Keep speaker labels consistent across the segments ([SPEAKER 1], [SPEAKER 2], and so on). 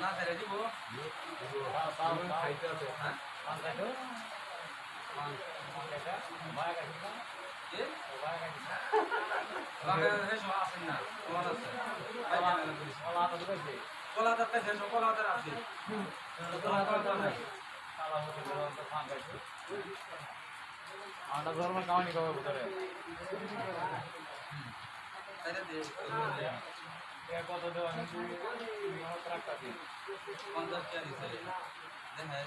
[SPEAKER 1] না ছেড়ে দিব
[SPEAKER 2] হ্যাঁ
[SPEAKER 1] কলা
[SPEAKER 3] আছে
[SPEAKER 1] কলা দাঁতে শেষ কলা দাঁতে আছে
[SPEAKER 3] আটা ধর্ম কামানি কবে ভিতরে কত দেওয়া
[SPEAKER 1] পঞ্চাশ টাকা দিছে দেখে দেখে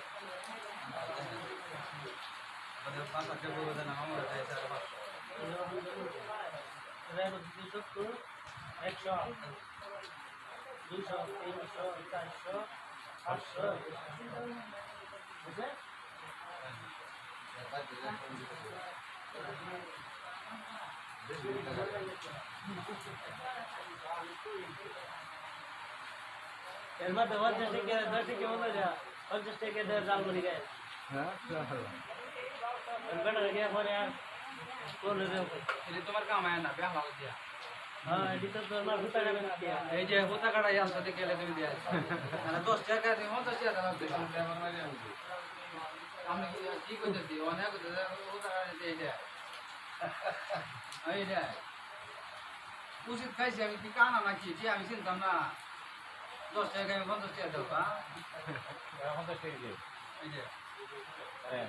[SPEAKER 1] ওদের পাঁচ টাকা বলব না আমার
[SPEAKER 4] একশো দুশো তিনশো চারশো পাঁচশো એમાં દવા જશે કે દસ કે ઓલો જા પંચસ ટકે દર સાલ મળી ગયા
[SPEAKER 2] હા
[SPEAKER 4] ઘણા ગયા ફોર યાર કોણ રહ્યો
[SPEAKER 1] એટલે તમારે કામ આયા ના બે હાલ ગયા
[SPEAKER 4] હા એટલે તો તમારે હોતા કાઢે ના ગયા એ
[SPEAKER 1] જે હોતા કાઢા યાર સાથે કેલે તમે ગયા અને દોસ્ત ટકા થી હું તો છે તમારે આમને કી કોઈ જતી ઓને કોઈ હોતા કાઢે દે જાય આઈ જાય উচিত খাইছি আমি কি কানা নাকি যে আমি চিনতাম না। দশ টাকা আমি পঞ্চাশ টাকা দেবো হ্যাঁ?
[SPEAKER 3] পঞ্চাশ টাকা দিয়ে।
[SPEAKER 1] এই যে।
[SPEAKER 3] হ্যাঁ